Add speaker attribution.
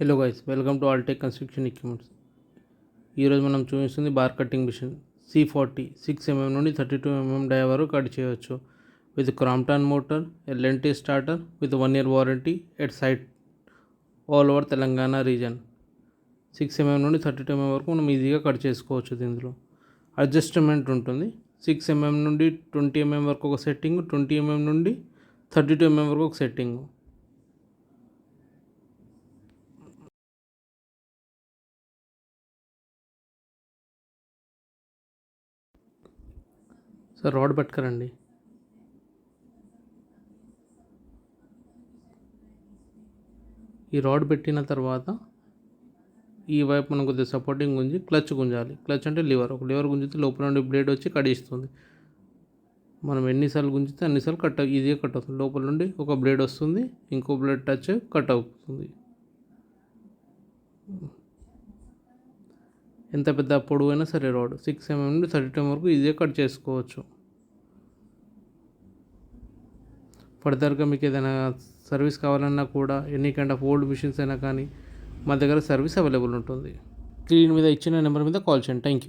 Speaker 1: Hello guys welcome to Altech construction equipments ఈరోజు మనం చూపిస్తుంది bar cutting machine C forty six MM నుండి thirty two MM die వరకు cut చేయవచ్చు. With Crompton motor L&T starter with one year warranty at site all over Telangana region six MM నుండి thirty two MM వరకు మనం ఈజీగా cut చేసుకోవచ్చు దీంట్లో. Adjustment ఉంటుంది. సిక్స్ ఎంఎం నుండి ట్వంటీ ఎంఎం వరకు ఒక సెట్టింగ్ ట్వంటీ ఎంఎం నుండి థర్టీ టూ ఎంఎం వరకు ఒక సెట్టింగ్ సార్ రాడ్ పట్టుకురండి ఈ రాడ్ పెట్టిన తర్వాత ఈ వైపు మనం కొద్దిగా సపోర్టింగ్ గుంజి క్లచ్ గుంజాలి. క్లచ్ అంటే లివర్. ఒక లివర్ గుంజితే లోపల నుండి బ్లేడ్ వచ్చి కడిస్తుంది మనం ఎన్నిసార్లు గుంజితే అన్నిసార్లు కట్ ఈజీగా కట్ అవుతుంది. లోపల నుండి ఒక బ్లేడ్ వస్తుంది ఇంకో బ్లేడ్ టచ్ కట్ అవుతుంది. ఎంత పెద్ద పొడవు అయినా సరే రాడ్. సిక్స్ ఎంఎం నుండి థర్టీ టూ వరకు ఈజీగా కట్ చేసుకోవచ్చు. ఫర్దర్గా మీకు ఏదైనా సర్వీస్ కావాలన్నా కూడా any kind of old machines అయినా కానీ మా దగ్గర సర్వీస్ అవైలబుల్ ఉంటుంది. క్లీన్ మీద ఇచ్చిన నెంబర్ మీద కాల్ చేయండి. Thank you